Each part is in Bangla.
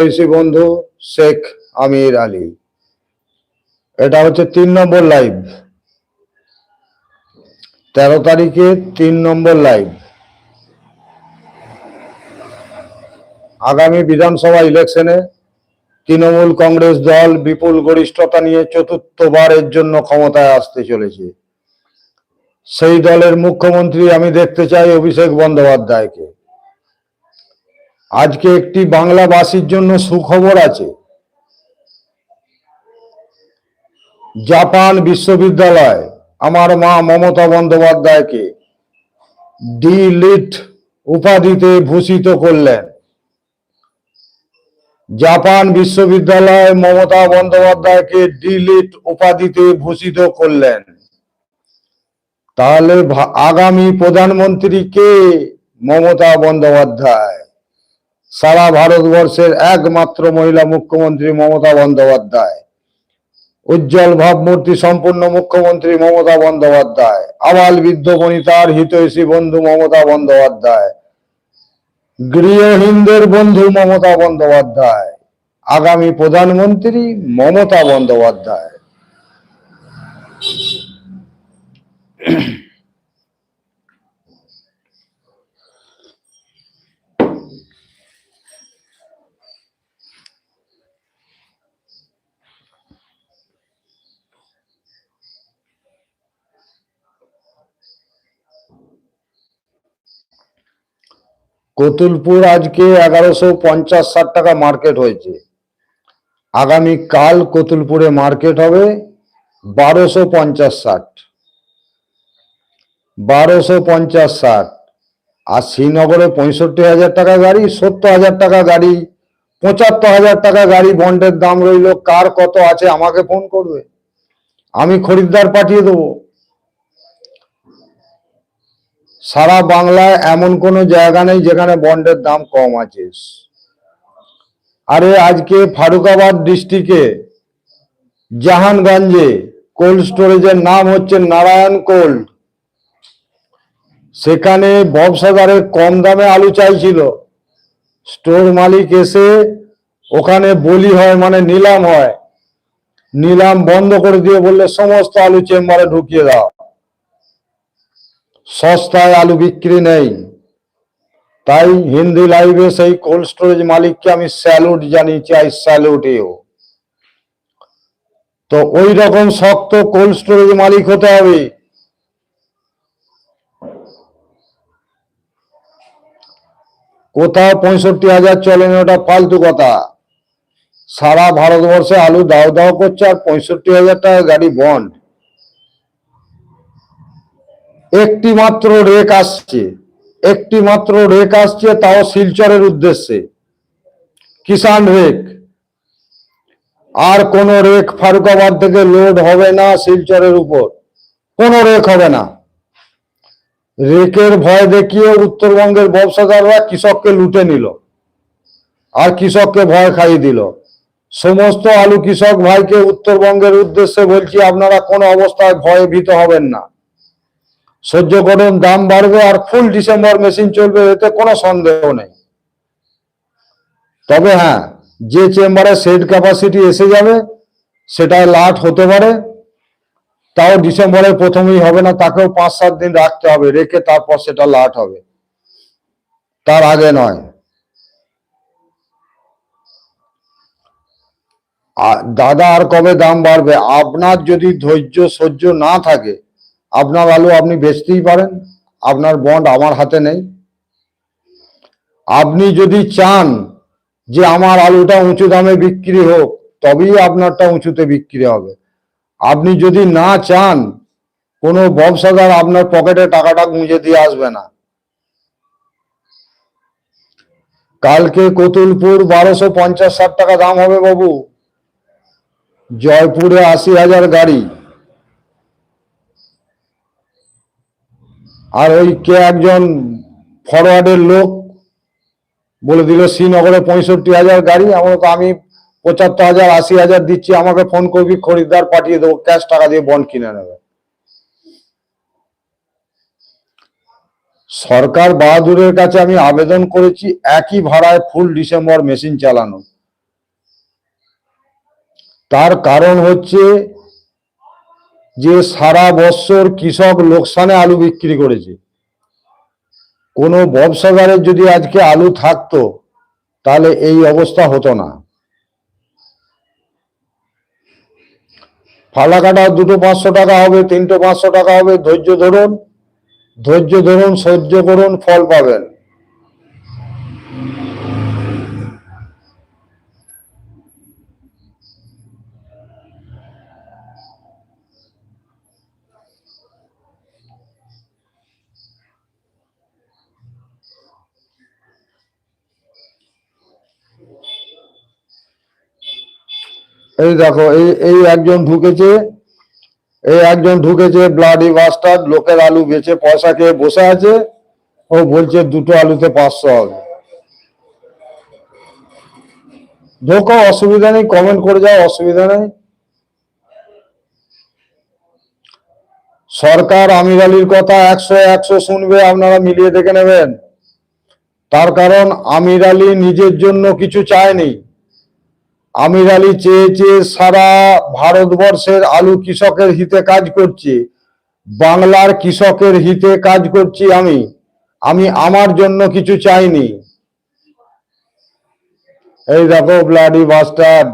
হিতৈষী বন্ধু শেখ আমির আলী। এটা হচ্ছে তিন নম্বর লাইভ। তেরো তারিখে তিন নম্বর লাইভ। আগামী বিধানসভা ইলেকশনে তৃণমূল কংগ্রেস দল বিপুল গরিষ্ঠতা নিয়ে চতুর্থবারের জন্য ক্ষমতায় আসতে চলেছে। সেই দলের মুখ্যমন্ত্রী আমি দেখতে চাই অভিষেক বন্দ্যোপাধ্যায়কে। আজকে একটি বাংলাবাসীর জন্য সুখবর আছে। জাপান বিশ্ববিদ্যালয়, আমার মা মমতা বন্দ্যোপাধ্যায়কে ডি লিট উপাধিতে ভূষিত করলেন। জাপান বিশ্ববিদ্যালয় মমতা বন্দ্যোপাধ্যায়কে ডি লিট উপাধিতে ভূষিত করলেন। তাহলে আগামী প্রধানমন্ত্রী কে মমতা বন্দ্যোপাধ্যায়? সারা ভারতবর্ষের একমাত্র মহিলা মুখ্যমন্ত্রী মমতা বন্দ্যোপাধ্যায়। উজ্জ্বল ভাবমূর্তি সম্পূর্ণ মুখ্যমন্ত্রী মমতা বন্দ্যোপাধ্যায়। আবাল বৃদ্ধ বনিতার হিতৈষী বন্ধু মমতা বন্দ্যোপাধ্যায়। গৃহহীনদের বন্ধু মমতা বন্দ্যোপাধ্যায়। আগামী প্রধানমন্ত্রী মমতা বন্দ্যোপাধ্যায়। কতুলপুর আজকে এগারোশো পঞ্চাশ ষাট টাকা মার্কেট হয়েছে। আগামী কাল কতুলপুরে মার্কেট হবে বারোশো পঞ্চাশ ষাট। বারোশো পঞ্চাশ ষাট। আর শ্রীনগরে পঁয়ষট্টি হাজার টাকা গাড়ি, সত্তর হাজার টাকা গাড়ি, পঁচাত্তর হাজার টাকা গাড়ি বন্ডের দাম রইল। কার কত আছে আমাকে ফোন করবে? আমি খরিদ্দার পাঠিয়ে দেবো। সারা বাংলায় এমন কোনো জায়গা নেই যেখানে বন্ডের দাম কম আছে। আরে আজকে ফারুকাবাদ ডিস্ট্রিক্টে জাহানগঞ্জে কোল্ড স্টোরেজের নাম হচ্ছে নারায়ণ কোল্ড। সেখানে ব্যবসাদারে কম দামে আলু চাইছিল স্টোর মালিক এসে ওখানে বলি হয় মানে নিলাম হয়। নিলাম বন্ধ করে দিয়ে বললে, সমস্ত আলু চেম্বারে ঢুকিয়ে দাও। সস্তায় আলু বিক্রি নেই। তাই হিন্দি লাইভে সেই কোল্ড স্টোরেজ মালিককে আমি স্যালুট জানিয়েছি আই স্যালুট ইউ তো ওই রকম শক্ত কোল্ড স্টোরেজ মালিক হতে হবে। কোথাও পঁয়ষট্টি হাজার চলে না, ওটা ফালতু কথা। সারা ভারতবর্ষে আলু দাও দাও করছে আর পঁয়ষট্টি হাজার টাকা গাড়ি বন্ড একটি মাত্র রেক আসছে। একটি মাত্র রেক আসছে, তাও শিলচরের উদ্দেশ্যে। কিষান রেক। আর কোন রেক ফারুকাবাদ থেকে লোড হবে না শিলচরের উপর। কোন রেক হবে না। রেকের ভয় দেখিয়ে উত্তরবঙ্গের ব্যবসাদাররা কৃষককে লুটে নিল আর কৃষককে ভয় খাইয়ে দিল। সমস্ত আলু কৃষক ভাইকে উত্তরবঙ্গের উদ্দেশ্যে বলছি, আপনারা কোনো অবস্থায় ভয়ে ভীত হবেন না। সহ্য করুন, দাম বাড়বে আর ফুল ডিসেম্বর মেশিন চলবে, এতে কোনো সন্দেহ নেই। তবে হ্যাঁ যে চেম্বারে সেট ক্যাপাসিটি এসে যাবে, সেটায় লাট হতে পারে। তাও ডিসেম্বরের প্রথমেই হবে না, তাকেও পাঁচ সাত দিন রাখতে হবে, রেখে তারপর সেটা লাট হবে। তার আগে নয়। দাদা, আর কবে দাম বাড়বে? আপনার যদি ধৈর্য সহ্য না থাকে আপনার আলু আপনি বেচতেই পারেন, আপনার বন্ড আমার হাতে নেই। আপনি যদি চান যে আমার আলুটা উঁচু দামে বিক্রি হোক, তবেই আপনারটা উঁচুতে বিক্রি হবে। আপনি যদি না চান, কোনো ব্যবসাদার আপনার পকেটে টাকাটা গুঁজে দিয়ে আসবে না। কালকে কতুলপুর বারোশো পঞ্চাশ ষাট টাকা দাম হবে বাবু। জয়পুরে আশি হাজার গাড়ি। আর ওই কে একজন ফরওয়ার্ডের লোক বলে দিল, শ্রীনগরে পঁয়ষট্টি হাজার গাড়ি এমন তো আমি পঁচাত্তর হাজার, আশি হাজার দিচ্ছি, আমাকে ফোন করবি, খরিদ্দার পাঠিয়ে দেবো ক্যাশ টাকা দিয়ে বন্ড কিনে নেবে। সরকার বাহাদুরের কাছে আমি আবেদন করেছি, একই ভাড়ায় ফুল ডিসেম্বর মেশিন চালানো। তার কারণ হচ্ছে যে সারা বছর কৃষক লোকসানে আলু বিক্রি করেছে। কোনো ব্যবসাদারের যদি আজকে আলু থাকতো, তাহলে এই অবস্থা হতো না। ফালা কাটা দুটো পাঁচশো টাকা হবে, তিনটে পাঁচশো টাকা হবে, ধৈর্য ধরুন ধৈর্য ধরুন, সহ্য করুন, ফল পাবেন। এই দেখো, এই এই একজন ঢুকেছে, এই একজন ঢুকেছে ব্লাডি বাস্টার্ড লোকের আলু বেচে পয়সা খেয়ে বসে আছে, ও বলছে দুটো আলুতে পাঁচশো হবে। ঢোকো, অসুবিধা নেই কমেন্ট করে যাও, অসুবিধা নেই। সরকার আমির আলীর কথা একশো একশো শুনবে, আপনারা মিলিয়ে দেখে নেবেন। তার কারণ আমির আলী নিজের জন্য কিছু চায়নি। আমির আলী চেয়ে চেয়ে সারা ভারতবর্ষের আলু কৃষকের হিতে কাজ করছি, বাংলার কৃষকের হিতে কাজ করছি আমি। আমি আমার জন্য কিছু চাইনি। এই দেখো ব্লাডি বাস্টার্ড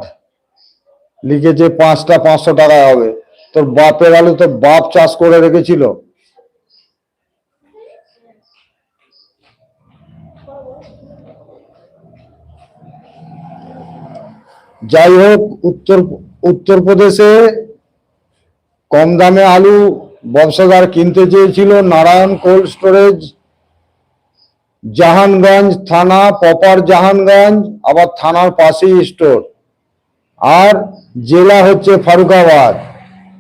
লিখেছে পাঁচটা পাঁচশো টাকা হবে। তোর বাপের আলু তো বাপ চাষ করে রেখেছিল। যাই হোক, উত্তর, উত্তরপ্রদেশে কম দামে আলু ব্যবসাদার কিনতে চেয়েছিল নারায়ণ কোল্ড স্টোরেজ, জাহানগঞ্জ থানা পপার জাহানগঞ্জ, আবার থানার পাশেই স্টোর। আর জেলা হচ্ছে ফারুকাবাদ।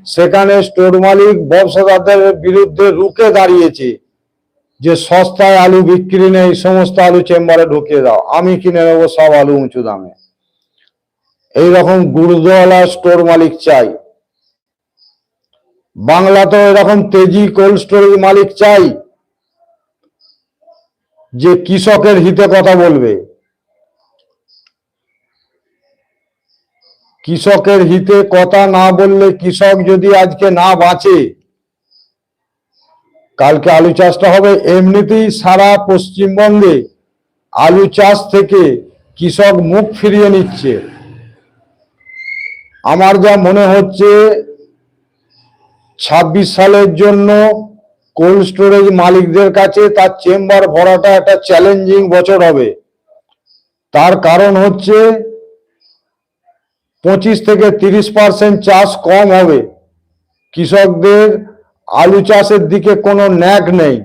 সেখানে স্টোর মালিক ব্যবসাদারদের বিরুদ্ধে রুখে দাঁড়িয়েছে যে সস্তায় আলু বিক্রি নেই, সমস্ত আলু চেম্বারে ঢুকিয়ে দাও। আমি কিনে নেব সব আলু উঁচু দামে। এইরকম গুরুদওয়ালা স্টোর মালিক চাই। বাংলা তো এরকম তেজি কোল্ড স্টোরেজ মালিক চাই, যে কৃষকের হিতে কথা বলবে। কৃষকের হিতে কথা না বললে কৃষক যদি আজকে না বাঁচে, কালকে আলু চাষটা হবে। এমনিতেই সারা পশ্চিমবঙ্গে আলু চাষ থেকে কৃষক মুখ ফিরিয়ে নিচ্ছে। আমার যা মনে হচ্ছে, ছাব্বিশ সালের জন্য কোল্ড স্টোরেজ মালিকদের কাছে তার চেম্বার ভরাটা একটা চ্যালেঞ্জিং বছর হবে। তার কারণ হচ্ছে, পঁচিশ থেকে তিরিশ পার্সেন্ট চাষ কম হবে। কৃষকদের আলু চাষের দিকে কোনো ন্যাক নেই।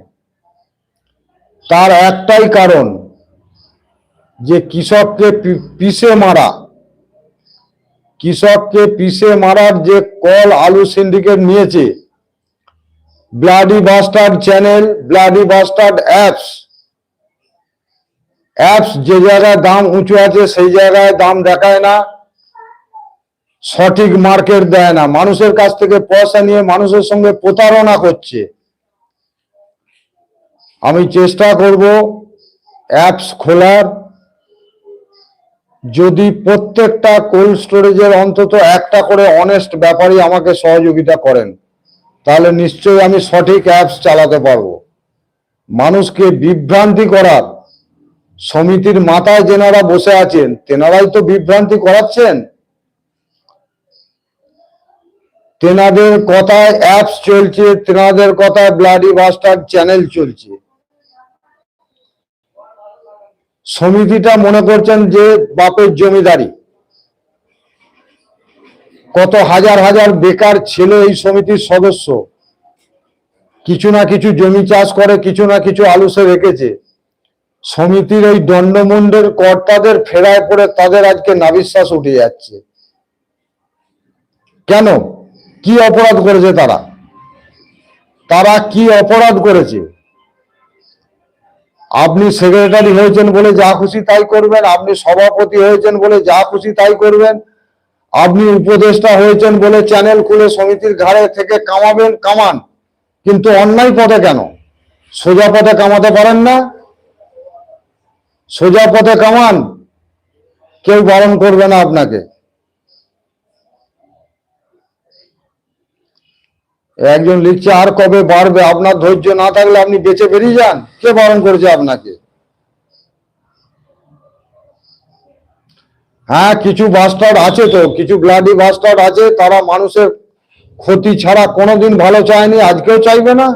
তার একটাই কারণ, যে কৃষককে পিষে মারা। কৃষককে পিষে মারার যে কল আলু সিন্ডিকেট নিয়েছে bloody bastard channel bloody bastard apps apps যে জায়গায় দাম উঁচু আছে সেই জায়গায় দাম দেখায় না, সঠিক মার্কেট দেয় না, মানুষের কাছ থেকে পয়সা নিয়ে মানুষের সঙ্গে প্রতারণা করছে। আমি চেষ্টা করব অ্যাপস খোলার যদি প্রত্যেকটা কোল্ড স্টোরেজের অন্তত একটা করে অনেস্ট ব্যাপারই আমাকে সহযোগিতা করেন, তাহলে নিশ্চয়ই আমি সঠিক অ্যাপস চালাতে পারব। মানুষকে বিভ্রান্তি করার, সমিতির মাথায় যেনারা বসে আছেন, তেনারাই তো বিভ্রান্তি করাচ্ছেন। তেনাদের কথায় অ্যাপস চলছে, তেনাদের কথায় ব্লাডি বাস্টার চ্যানেল চলছে। সমিতিটা মনে করছেন যে বাপের জমিদারি। কত হাজার হাজার বেকার ছেলে এই সমিতির সদস্য। কিছু না কিছু জমি চাষ করে, কিছু না কিছু আলু সে রেখেছে। সমিতির এই দণ্ডমুণ্ডের কর্তাদের ফেরায় পড়ে তাদের আজকে নাবিশ্বাস উঠে যাচ্ছে। কেন? কি অপরাধ করেছে তারা? তারা কি অপরাধ করেছে? আপনি সেক্রেটারি হয়েছেন বলে যা খুশি তাই করবেন, আপনি সভাপতি হয়েছেন বলে যা খুশি তাই করবেন, আপনি উপদেষ্টা হয়েছেন বলে চ্যানেল খুলে সমিতির ঘাড়ে থেকে কামাবেন, কামান। কিন্তু অন্যায় পথে কেন? সোজা পথে কামাতে পারেন না? সোজা পথে কামান। কেউ বারণ করবে না আপনাকে। একজন লিখছে, আর কবে বাড়বে? আপনার ধৈর্য না থাকলে আপনি বেঁচে বেরিয়ে যান। কে বারণ করেছে আপনাকে? হ্যাঁ কিছু বাস্টার্ড আছে তো, কিছু ব্লাডি বাস্টার্ড আছে, তারা মানুষের ক্ষতি ছাড়া কোনোদিন ভালো চায়নি, আজকেও চাইবে না।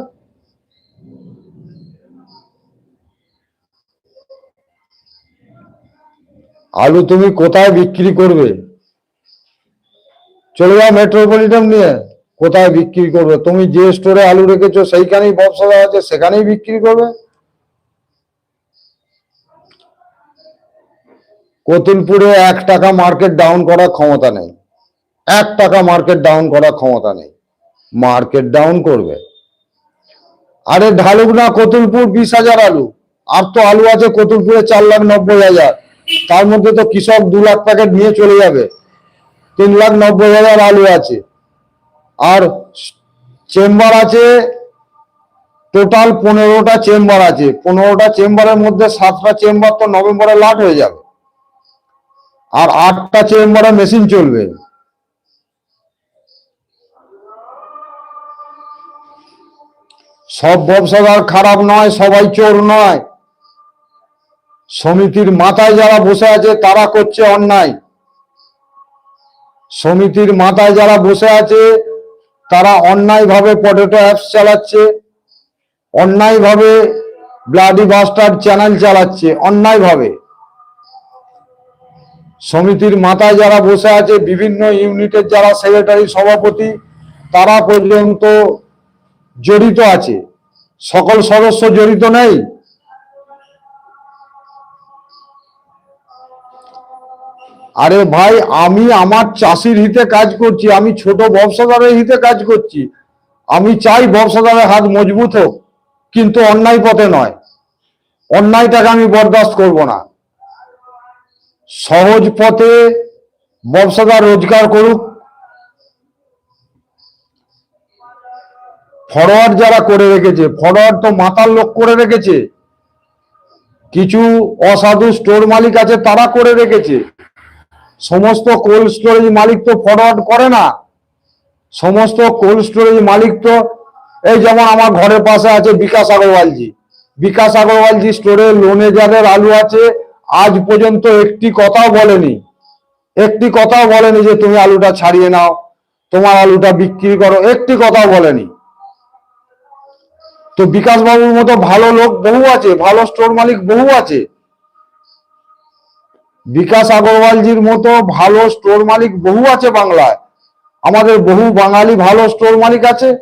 আলু তুমি কোথায় বিক্রি করবে? চলে যাও মেট্রোপলিটন নিয়ে। কোথায় বিক্রি করবে? তুমি যে স্টোরে আলু রেখেছো, সেইখানেই ব্যবসা আছে, সেখানেই বিক্রি করবে? কতুলপুরে এক টাকা মার্কেট ডাউন করার ক্ষমতা নেই। এক টাকা মার্কেট ডাউন করার ক্ষমতা নেই। মার্কেট ডাউন করবে। আরে ঢালুক না কতুলপুর বিশ হাজার আলু। আর তো আলু আছে কতুলপুরে চার লাখ নব্বই হাজার। তার মধ্যে তো কৃষক দু লাখ প্যাকেট নিয়ে চলে যাবে। তিন লাখ নব্বই হাজার আলু আছে। আর চেম্বার আছে, টোটাল পনেরোটা চেম্বার আছে। পনেরোটা চেম্বারের মধ্যে সাতটা চেম্বার তো নভেম্বরে লাট হয়ে যাবে। আর আটটা চেম্বারে মেশিন চলবে। সব ব্যবসাদার খারাপ নয়, সবাই চোর নয়। সমিতির মাথায় যারা বসে আছে, তারা করছে অন্যায়। সমিতির মাথায় যারা বসে আছে তারা অন্যায়ভাবে পটেটো অ্যাপস চালাচ্ছে, অন্যায়ভাবে ব্লাডি বাস্টার চ্যানেল চালাচ্ছে, অন্যায়ভাবে। সমিতির মাথায় যারা বসে আছে, বিভিন্ন ইউনিটের যারা সেক্রেটারি সভাপতি, তারা পর্যন্ত জড়িত আছে। সকল সদস্য জড়িত নেই। আরে ভাই, আমি আমার চাষির হিতে কাজ করছি, আমি ছোট ব্যবসাদারের হিতে কাজ করছি। আমি চাই ব্যবসাদারের হাত মজবুত হোক, কিন্তু অন্যায় পথে নয়। অন্যায়টাকে আমি বরদাস্ত করব না। সহজ পথে ব্যবসাদার রোজগার করুক। ফরওয়ার্ড যারা করে রেখেছে ফরওয়ার্ড তো মাতাল লোক করে রেখেছে। কিছু অসাধু স্টোর মালিক আছে, তারা করে রেখেছে। সমস্ত কোল্ড স্টোরেজ মালিক তো ফরওয়ার্ড করে না। সমস্ত কোল্ড স্টোরেজ মালিক তো, এই যেমন আমার ঘরের পাশে আছে বিকাশ আগরওয়ালজি। বিকাশ আগরওয়ালজি স্টোরে লোনে যাদের আলু আছে, আজ পর্যন্ত একটি কথাও বলেনি। একটি কথাও বলেনি যে তুমি আলুটা ছাড়িয়ে নাও, তোমার আলুটা বিক্রি করো, একটি কথাও বলেনি। তো বিকাশ বাবুর মতো ভালো লোক বহু আছে, ভালো স্টোর মালিক বহু আছে। বিকাশ আগরওয়ালজির মতো ভালো স্টোর মালিক বহু আছে বাংলায়। আমাদের বহু বাঙালি ভালো স্টোর মালিক আছে।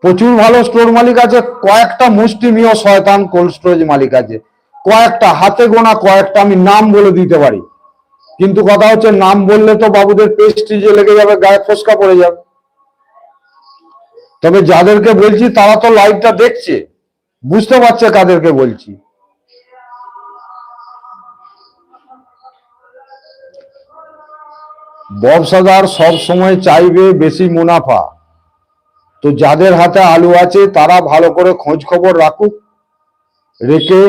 প্রচুর ভালো স্টোর মালিক আছে। কয়েকটা মুষ্টিমীয় শয়তান কোল্ড স্টোরেজ মালিক আছে। কয়েকটা, হাতে গোনা কয়েকটা আমি নাম বলে দিতে পারি। কিন্তু কথা হচ্ছে, নাম বললে তো বাবুদের পেস্টিজে লেগে যাবে, গায়ে ফসকা পড়ে যাবে। তবে যাদেরকে বলছি, তারা তো লাইভটা দেখছে। বুঝতে পারছে কাদেরকে বলছি। ব্যবসাদার সব সময় চাইবে বেশি মুনাফা। তো যাদের হাতে আলু আছে, তারা ভালো করে খোঁজ খবর রাখুক, রেখে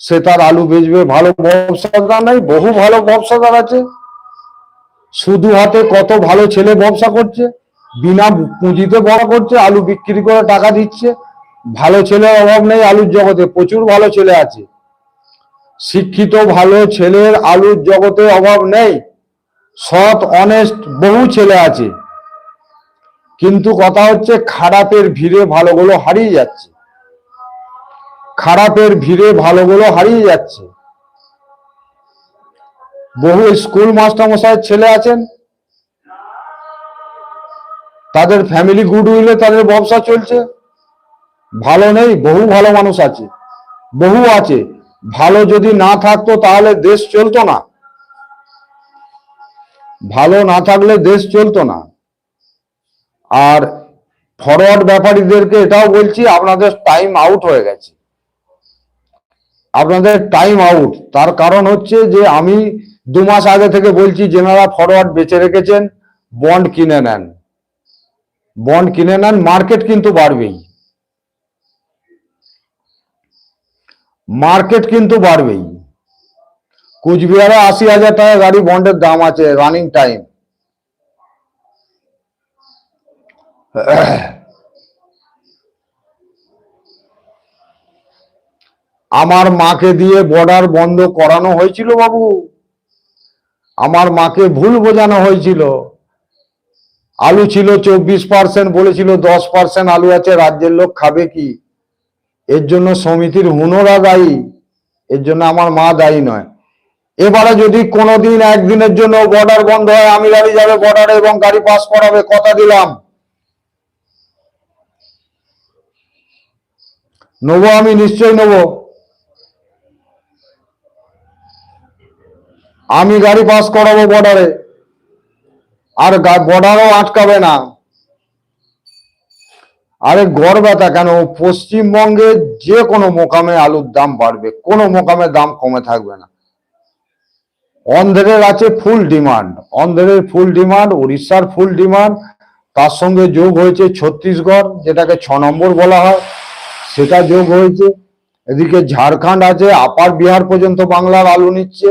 সে তার আলু বেচবে। ভালো ব্যবসাদার নাই, বহু ভালো ব্যবসাদার আছে। শুধু হাতে কত ভালো ছেলে ব্যবসা করছে, বিনা পুঁজিতে বড় করছে, আলু বিক্রি করে টাকা দিচ্ছে। ভালো ছেলের অভাব নেই আলুর জগতে, প্রচুর ভালো ছেলে আছে। শিক্ষিত ভালো ছেলের আলুর জগতে অভাব নেই। সৎ অনেস্ট বহু ছেলে আছে। কিন্তু কথা হচ্ছে খারাপের ভিড়ে ভালোগুলো হারিয়ে যাচ্ছে। খারাপের ভিড়ে ভালোগুলো হারিয়ে যাচ্ছে। বহু স্কুল মাস্টারমশাইয়ের ছেলে আছেন। তাদের ফ্যামিলি গুড উইলে তাদের ব্যবসা চলছে। ভালো নেই, বহু ভালো মানুষ আছে। বহু আছে। ভালো যদি না থাকতো তাহলে দেশ চলতো না। ভালো না থাকলে দেশ চলতো না। আর ফরওয়ার্ড ব্যাপারীদেরকে এটাও বলছি, আপনাদের টাইম আউট হয়ে গেছে। আপনাদের টাইম আউট তার কারণ হচ্ছে যে, আমি দু মাস আগে থেকে বলছি, যেনারা ফরওয়ার্ড বেঁচে রেখেছেন বন্ড কিনে নেন। বন্ড কিনে নেন মার্কেট কিন্তু বাড়বেই। মার্কেট কিন্তু বাড়বেই। কুচবিহারে আশি হাজার টাকা গাড়ি বন্ডের দাম আছে রানিং টাইম আমার মাকে দিয়ে বর্ডার বন্ধ করানো হয়েছিল বাবু। আমার মাকে ভুল বোঝানো হয়েছিল। আলু ছিল চব্বিশ পার্সেন্ট বলেছিল দশ পার্সেন্ট আলু আছে, রাজ্যের লোক খাবে কি? এর জন্য সমিতির হুনরা দায়ী, এর জন্য আমার মা দায়ী নয়। এবারে যদি কোনোদিন একদিনের জন্য বর্ডার বন্ধ হয় আমি গাড়ি যাবে বর্ডারে এবং গাড়ি পাস করাবে, কথা দিলাম। নেব আমি, নিশ্চয়ই নেব। আমি গাড়ি পাস করাবো বর্ডারে আর বর্ডারও আটকাবে না। আরে গড় ব্যথা কেন? পশ্চিমবঙ্গে যে কোনো মোকামে আলুর দাম বাড়বে, কোনো মোকামে দাম কমে থাকবে না। অন্ধ্রের আছে ফুল ডিমান্ড অন্ধ্রের ফুল ডিমান্ড উড়িষ্যার ফুল ডিমান্ড তার সঙ্গে যোগ হয়েছে ছত্তিশগড়, যেটাকে ছ নম্বর বলা হয়। সেটা যোগ হয়েছে। এদিকে ঝাড়খণ্ড আছে, আপার বিহার পর্যন্ত বাংলার আলু নিচ্ছে।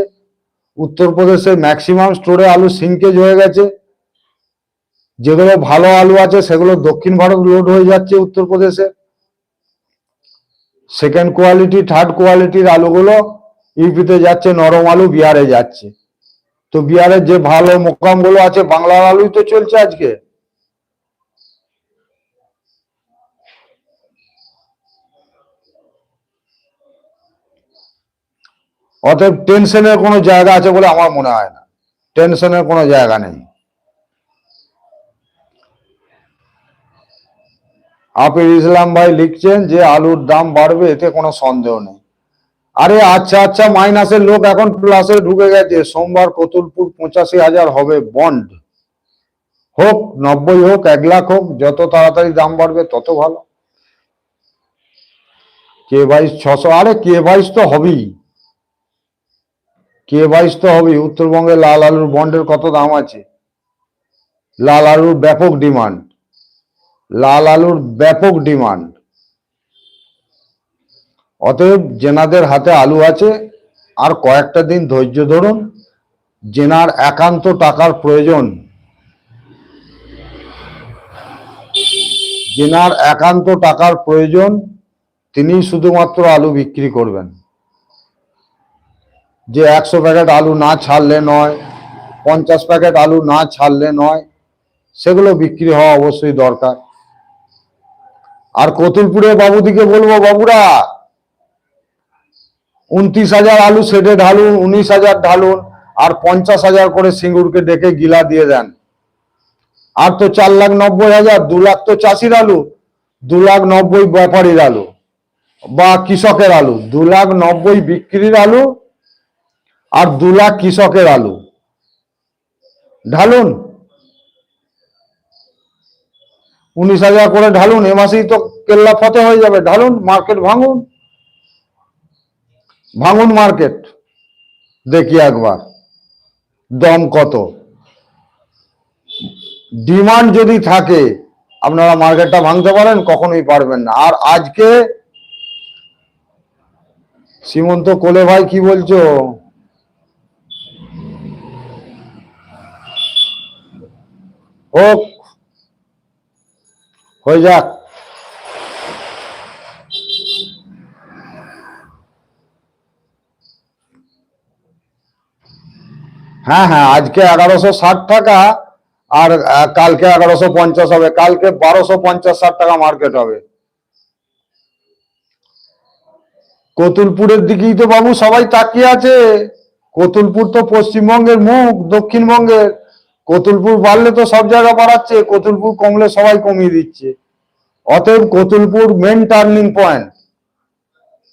উত্তরপ্রদেশে ম্যাক্সিমাম স্টোরে আলু সিঙ্কেজ হয়ে গেছে। যেগুলো ভালো আলু আছে, সেগুলো দক্ষিণ ভারত লোড হয়ে যাচ্ছে উত্তরপ্রদেশে। সেকেন্ড কোয়ালিটি থার্ড কোয়ালিটির আলুগুলো ইউপিতে যাচ্ছে নরম আলু বিহারে যাচ্ছে। তো বিহারের যে ভালো মোকামগুলো আছে, বাংলার আলুই তো চলছে আজকে। অতএব টেনশনের কোনো জায়গা আছে বলে আমার মনে হয় না। টেনশনের কোনো জায়গা নেই। আপির ইসলাম ভাই লিখছেন যে আলুর দাম বাড়বে, এতে কোনো সন্দেহ নেই। আরে আচ্ছা আচ্ছা মাইনাসের লোক এখন প্লাসে ঢুকে গেছে। সোমবার কতুলপুর পঁচাশি হাজার হবে বন্ড হোক, নব্বই হোক, এক লাখ হোক, যত তাড়াতাড়ি দাম বাড়বে তত ভালো। কে বাইশ ছশো, আরে কে বাইশ তো হবেই। কে বাইশ তো হবেই। উত্তরবঙ্গে লাল আলুর বন্ডের কত দাম আছে? লাল আলুর ব্যাপক ডিমান্ড লাল আলুর ব্যাপক ডিমান্ড অতএব জেনাদের হাতে আলু আছে, আর কয়েকটা দিন ধৈর্য ধরুন, জেনার একান্ত টাকার প্রয়োজন। জেনার একান্ত টাকার প্রয়োজন তিনি শুধুমাত্র আলু বিক্রি করবেন। যে একশো প্যাকেট আলু না ছাড়লে নয়, পঞ্চাশ প্যাকেট আলু না ছাড়লে নয়, সেগুলো বিক্রি হওয়া অবশ্যই দরকার। আর কতুলপুরে বাবুদিকে বলব, বাবুরা উনত্রিশ হাজার আলু সেটে ঢালুন, উনিশ হাজার ঢালুন, আর পঞ্চাশ হাজার করে সিঙ্গুরকে ডেকে গিলা দিয়ে দেন। আর তো চার লাখ নব্বই হাজার, দু লাখ তো চাষির আলু, দু লাখ নব্বই ব্যাপারীর আলু, বা কৃষকের আলু, দু লাখ নব্বই বিক্রির আলু, আর দু লাখ কৃষকের আলু। ঢালুন। উনিশ হাজার করে ঢালুন, এ মাসেই তো কেল্লা ফতে হয়ে যাবে। ঢালুন, মার্কেট ভাঙুন। ভাঙুন মার্কেট, দেখি একবার, দম কত? ডিমান্ড যদি থাকে, আপনারা মার্কেটটা ভাঙতে পারেন, কখনোই পারবেন না। আর আজকে সীমন্ত কোলে ভাই কি বলছো? হোক, হয়ে যাক। হ্যাঁ হ্যাঁ আজকে এগারোশো ষাট টাকা আর কালকে এগারোশো পঞ্চাশ হবে, কালকে বারোশো পঞ্চাশ ষাট টাকা মার্কেট হবে। কতুলপুরের দিকেই তো বাবু সবাই তাকিয়ে আছে। কতুলপুর তো পশ্চিমবঙ্গের মুখ, দক্ষিণবঙ্গের। কতুলপুর বাড়লে তো সব জায়গা বাড়াচ্ছে, কতুলপুর কমলে সবাই কমিয়ে দিচ্ছে। অতএব কতুলপুর মেন টার্নিং পয়েন্ট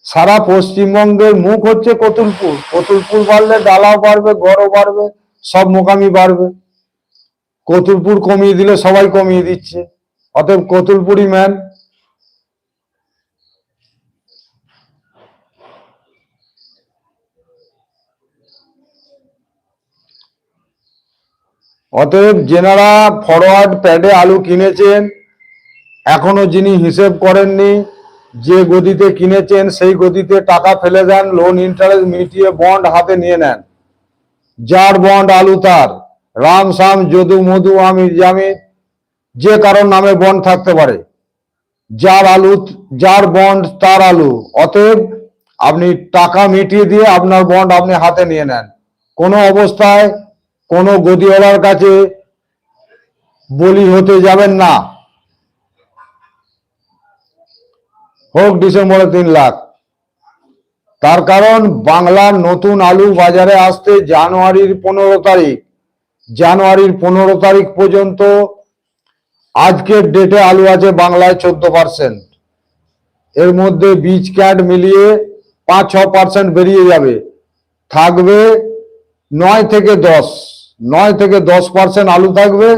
সারা পশ্চিমবঙ্গের মুখ হচ্ছে কতুলপুর। কতুলপুর বাড়লে ডালাও বাড়বে, গড়ও বাড়বে, সব মোকামি বাড়বে। কতুলপুর কমিয়ে দিলে সবাই কমিয়ে দিচ্ছে। অতএব কতুলপুরই ম্যান। অতএব যেনারা ফরওয়ার্ড প্যাডে আলু কিনেছেন, এখনও যিনি হিসেব করেননি যে গদিতে কিনেছেন, সেই গদিতে টাকা ফেলে দেন লোন ইন্টারেস্ট মিটিয়ে বন্ড হাতে নিয়ে নেন। যার বন্ড আলু তার। রাম সাম যদু, মধু আমির জামির যে কারোর নামে বন্ড থাকতে পারে। যার আলু, যার বন্ড তার আলু। অতএব আপনি টাকা মিটিয়ে দিয়ে আপনার বন্ড আপনি হাতে নিয়ে নেন। কোনো অবস্থায় কোনো গদিওয়ালার কাছে বলি হতে যাবেন না। হোক ডিসেম্বরে তিন লাখ। তার কারণ বাংলার নতুন আলু বাজারে আসতে জানুয়ারির পনেরো তারিখ। জানুয়ারির পনেরো তারিখ পর্যন্ত আজকের ডেটে আলু আছে বাংলায় চোদ্দ পার্সেন্ট এর মধ্যে বীজ ক্যাট মিলিয়ে পাঁচ, ছ পার্সেন্ট বেরিয়ে যাবে। থাকবে নয় থেকে দশ। নয় থেকে দশ পার্সেন্ট আলু থাকবে।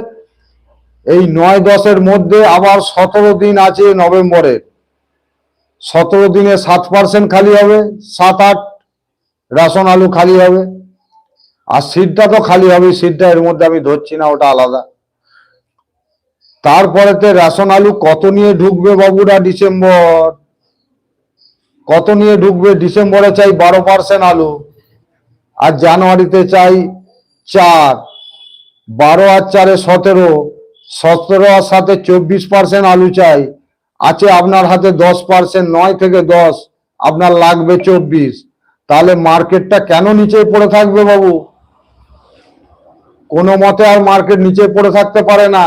এই নয় দশের মধ্যে আবার সতেরো দিন আছে নভেম্বরের সতেরো দিনে সাত পার্সেন্ট খালি হবে, সাত আট রেশন আলু খালি হবে। আর সিটটা তো খালি হবে সিটটা এর মধ্যে আমি ধরছি না, ওটা আলাদা। তারপরেতে রেশন আলু কত নিয়ে ঢুকবে বাবুরা ডিসেম্বর? কত নিয়ে ঢুকবে? ডিসেম্বরে চাই বারো পার্সেন্ট আলু, আর জানুয়ারিতে চাই চার। বারো আর চারে সতেরো সতেরো আর সাথে চব্বিশ পার্সেন্ট আলু চাই। আছে আপনার হাতে দশ পার্সেন্ট, নয় থেকে দশ, আপনার লাগবে চব্বিশ। তাহলে মার্কেটটা কেন নিচে পড়ে থাকবে বাবু? কোনো মতে আর মার্কেট নিচে পড়ে থাকতে পারে না।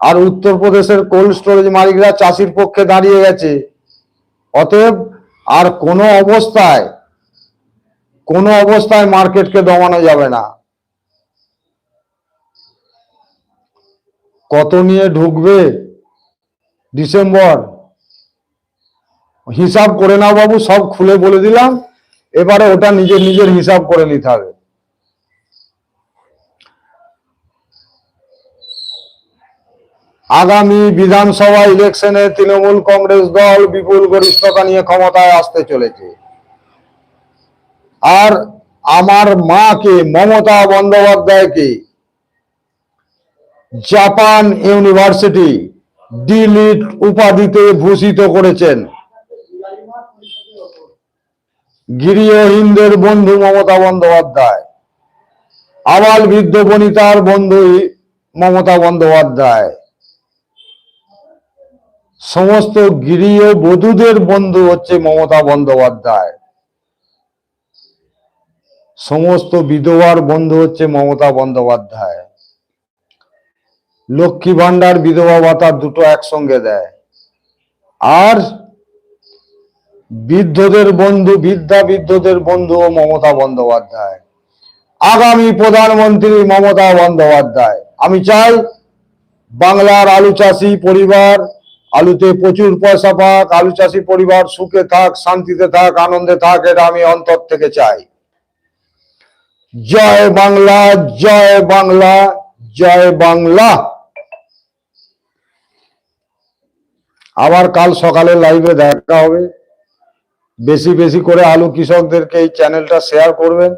আর উত্তরপ্রদেশের কোল্ড স্টোরেজ মালিকরা চাষির পক্ষে দাঁড়িয়ে গেছে। অতএব আর কোনো অবস্থায় কোনো অবস্থায় মার্কেটকে দমানো যাবে না। কত নিয়ে ঢুকবে? ডিসেম্বর। হিসাব করে নাও বাবু, সব খুলে বলে দিলাম। এবারে ওটা নিজের নিজের হিসাব করে নিতে হবে। আগামী বিধানসভা ইলেকশনে তৃণমূল কংগ্রেস দল বিপুল গরিষ্ঠতা নিয়ে ক্ষমতায় আসতে চলেছে। আর আমার মাকে, মমতা বন্দ্যোপাধ্যায়কে, জাপান ইউনিভার্সিটি ডিলিট উপাধিতে ভূষিত করেছেন। গৃহহীনদের বন্ধু মমতা বন্দ্যোপাধ্যায়। আবাল বৃদ্ধ বনিতার বন্ধু মমতা বন্দ্যোপাধ্যায়। সমস্ত গৃহ বধূদের বন্ধু হচ্ছে মমতা বন্দ্যোপাধ্যায়। সমস্ত বিধবার বন্ধু হচ্ছে মমতা বন্দ্যোপাধ্যায়। লক্ষ্মী ভান্ডার বিধবা ভাতা দুটো একসঙ্গে দেয়। আর বৃদ্ধদের বন্ধু, বৃদ্ধা বৃদ্ধদের বন্ধু ও মমতা বন্দ্যোপাধ্যায়। আগামী প্রধানমন্ত্রী মমতা বন্দ্যোপাধ্যায়। আমি চাই বাংলার আলু চাষি পরিবার আলুতে প্রচুর পয়সা পাক, আলু চাষি পরিবার সুখে থাক, শান্তিতে থাক, আনন্দে থাক, এটা আমি অন্তর থেকে চাই। জয় বাংলা জয় বাংলা জয় বাংলা। আবার কাল সকালে লাইভে দেখা হবে। বেশি বেশি করে আলু কৃষকদেরকে এই চ্যানেলটা শেয়ার করবেন।